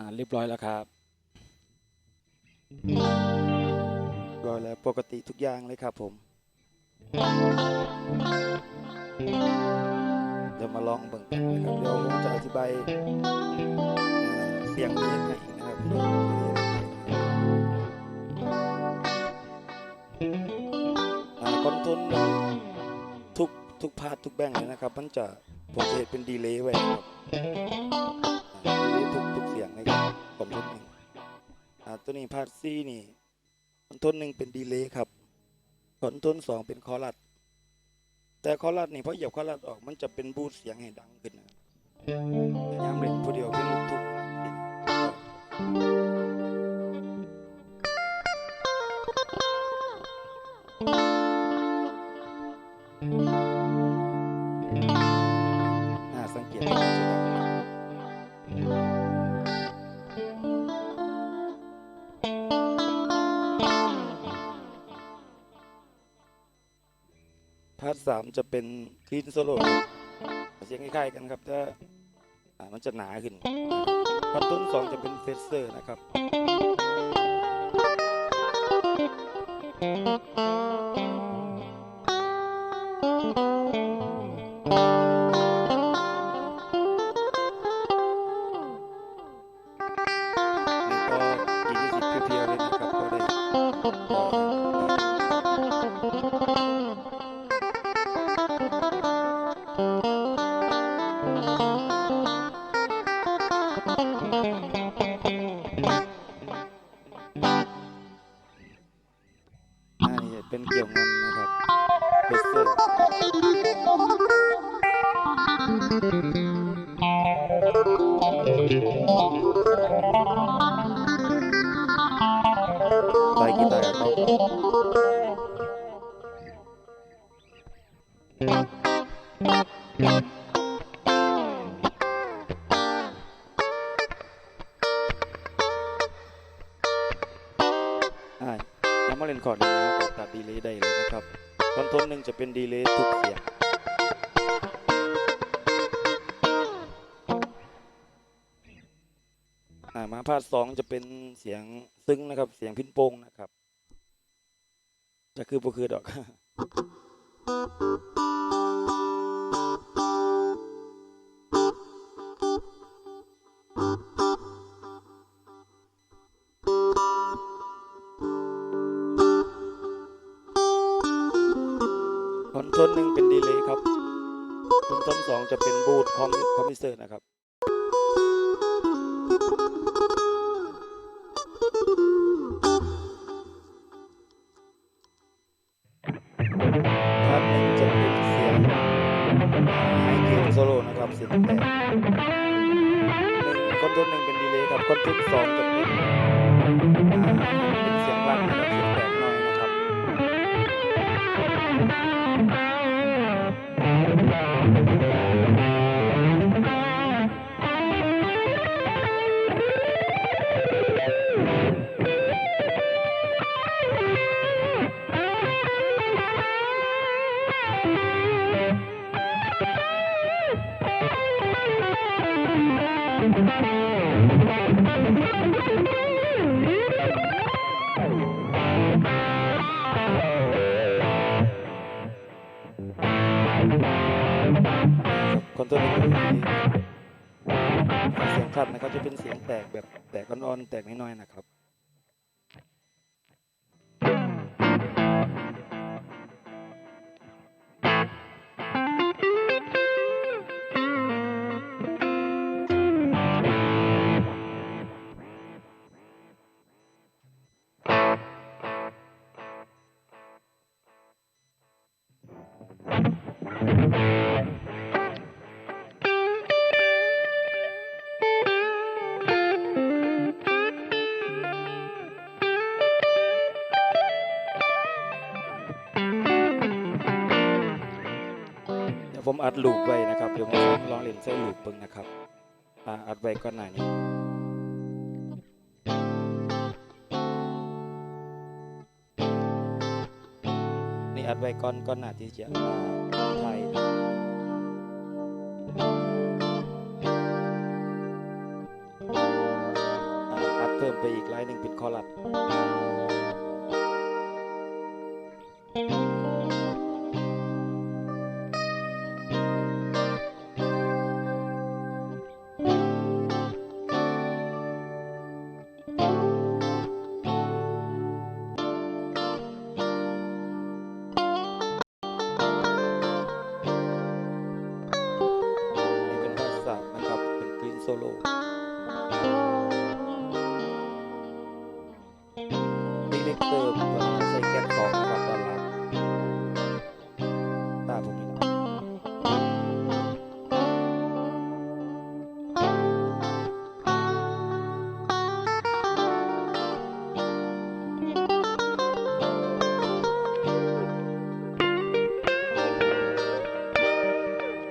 อ่าเรียบร้อยแล้วครับร้อยแล้วปกติทุกอย่างเลยครับผม เดี๋ยวมาลองเบิ่งกันนะครับ เดี๋ยวผมจะอธิบายเสียงเพลงให้นะครับคอนโทรลทุกทุกพาร์ททุกแบ่งเลยนะครับ มันจะผมจะเห็นเป็นดีเลย์ไว้ครับ ตัวนี้พาร์ทซีนี่คอนโทนหนึ่งเป็นดีเลย์ครับคอนโทนสองเป็นคอรัสแต่คอรัสนี่พอเหยียบคอรัสออกมันจะเป็นบูทเสียงให้ดังขึ้นนะพยายามเล่นผู้เดีย พาร์ทสามจะเป็นคลีนโซโล่เสียงคล้ายๆกันครับแต่อ่ามันจะหนาขึ้นพาร์ทต้นสองจะเป็นเฟสเซอร์นะครับนี่ก็ดีที่สุดเพียวๆเลยนะครับก็ได้ เป็นเกี่ยวงอนนะครับเฟสเซอร์ไล่กีตาร์กับ แล้วมาเล่นคอร์ดหนึ่งแล้วก็ตัดดีเลย์ได้เลยนะครับคอนโทรลหนึ่งจะเป็นดีเลย์ทุกเสียงมาพาดสองจะเป็นเสียงซึ้งนะครับ เสียงพินโป้งนะครับ จะคือบ่คือดอก คอนหนึ่งเป็นดีเลย์ครับคอนโทรลสองจะเป็นบูทคอมคอมพิวเตอร์นะครับพาร์ทหนึ่งจะเป็นเสียงไฮเกนโซโล่นะครับเสียงแตกหนึ่งคอนโทรลหนึ่งเป็นดีเลย์ครับคอนโทรลสองจะเป็น คอนโทรลหนึ่งเป็นดีเลย์เสียงคัดนะครับจะเป็นเสียงแตกแบบแตกอ่อนๆแตกน้อยๆนะครับ อัดลูปไว้นะครับเดี๋ยวผมลองเล่นใส่ลูปเบิ่งนะครับอ่าอัดไว้ก่อนหน้านี้นี่อัดไว้ก่อนก่อนหน้าที่จะอ่าถ่ายไปอีกไลายหนึ่งเป็นคอรัส ดีเลกเตอร์ใส่แก๊สสองนะครับด้านหลังตาผมนี่แหละ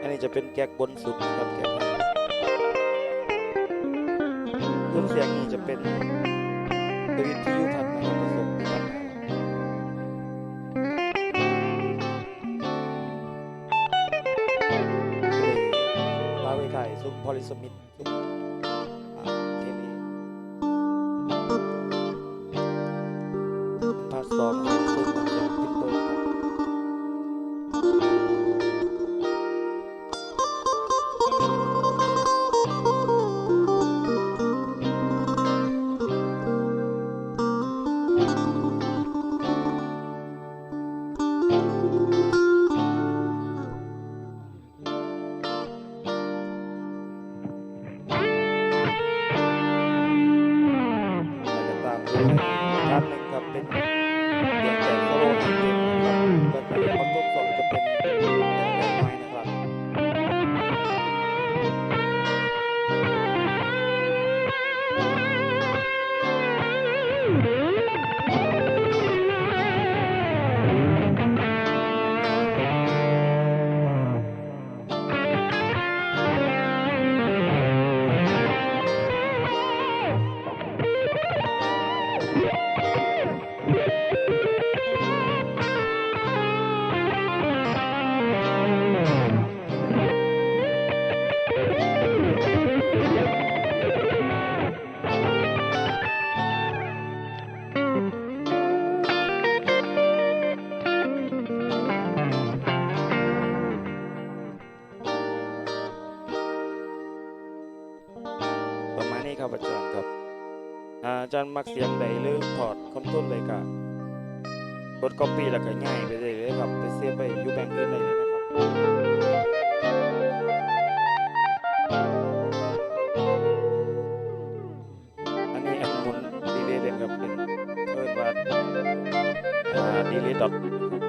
อันนี้จะเป็นแก๊กบนสุดนะครับแก๊ก เครื่องเสียงนี้จะเป็นสวิตที่ยูพัดนะครับผสมที่พัดลาเวไก่ซุ้มพอลิสมิธซุ้มเทลเป็นพาร์ทสอง ก็ตามด้วยพาร์ทหนึ่งครับเป็น จารย์มักเสียงใดหรือถอดคอนโทรลใดก็กด copy แล้วก็ง่ายไปเลยเลยครับไปเซฟไปยูแบงค์อื่นได้เลยนะครับอันนี้อันหมุนดีเลยครับเป็นเพิ่นว่าดีเลยดอทนะครับ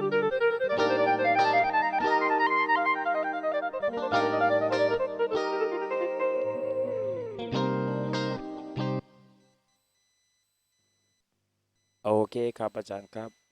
เคครับอาจารย์ครับ